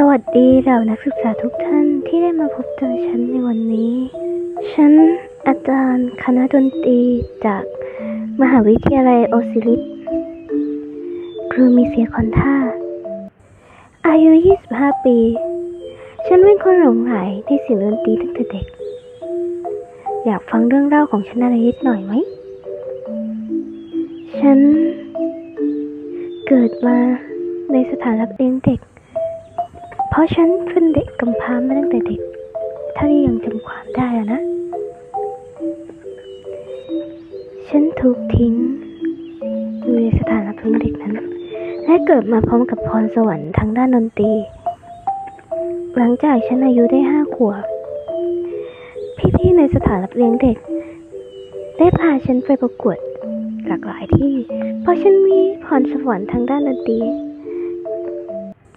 สวัสดีเหล่านักศึกษาทุกท่านที่ได้มาพบเจอฉันในวันนี้ ฉันอาจารย์คณะดนตรีจากมหาวิทยาลัยโอซิลิสครูมีเสียคอนท่า อายุ 25 ปี ฉันเป็นคนหลงใหลในเสียงดนตรีตั้งแต่เด็ก อยากฟังเรื่องเล่าของฉันอะไรนิดหน่อยไหม ฉันเกิดมาในสถานรับเลี้ยงเด็ก ราะฉันเป็นเด็กกำพร้ามาตั้งแต่เด็ก ถ้าที่ยังจำความได้อะนะ ฉันถูกทิ้งอยู่ในสถานรับเลี้ยงเด็กนั้น และเกิดมาพร้อมกับพรสวรรค์ทางด้านดนตรี หลังจากฉันอายุได้ห้าขวบ พี่ๆในสถานรับเลี้ยงเด็ก ได้พาฉันไปประกวดหลากหลายที่ เพราะฉันมีพรสวรรค์ทางด้านดนตรี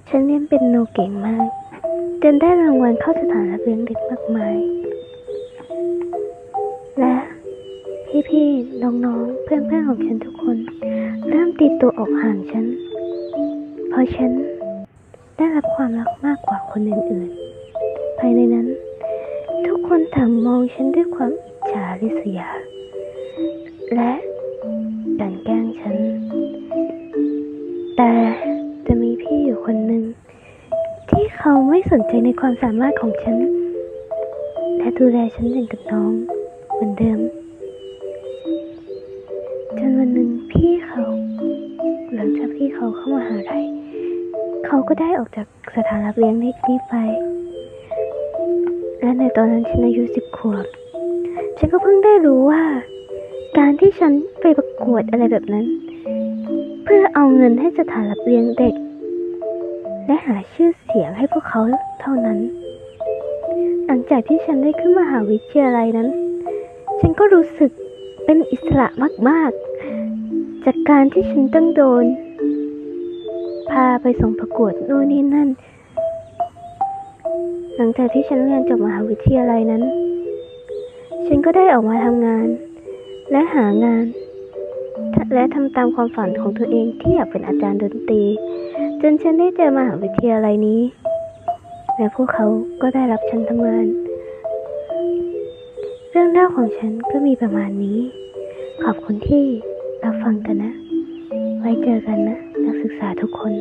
ฉันเล่นเป็นโนเก่งมากจนได้รางวัลเข้าสถานรับเลี้ยงเด็กมากมาย และพี่ๆ น้องๆ เพื่อนๆ ของฉันทุกคนเริ่มตีตัวออกห่างฉัน เพราะฉันได้รับความรักมากกว่าคนอื่นๆ ภายในนั้น ทุกคนต่างมองฉันด้วยความอิจฉาริษยา และกลันแกล้งฉัน แต่ คนหนึ่ง ที่เขาไม่สนใจในความสามารถของฉัน และดูแลฉันอย่างกับน้องเหมือนเดิมจนวันหนึ่งพี่เขา หลังจากที่เขาเข้ามาหาลัยเขาก็ได้ออกจากสถานรับเลี้ยงเด็กนี้ไป และในตอนนั้นฉันอายุสิบขวบ ฉันก็เพิ่งได้รู้ว่า การที่ฉันไปประกวดอะไรแบบนั้น เพื่อเอาเงินให้สถานรับเลี้ยงเด็ก และหาชื่อเสียงให้พวกเขาเท่านั้น หลังจากที่ฉันได้ขึ้นมหาวิทยาลัยนั้น ฉันก็รู้สึกเป็นอิสระมาก ๆ จากการที่ฉันต้องโดน พาไปส่งประกวดโน่นนี่นั่น หลังจากที่ฉันเรียนจบมหาวิทยาลัยนั้น ฉันก็ได้ออกมาทำงาน และหางานและทำตามความฝันของตัวเองที่อยากเป็นอาจารย์ดนตรี จนฉันได้เจอมหาวิทยาลัยนี้ และพวกเขาก็ได้รับฉันทำงาน เรื่องเล่าวของฉันก็มีประมาณนี้ ขอบคุณที่รับฟังกันนะ ไว้เจอกันนะ นักศึกษาทุกคน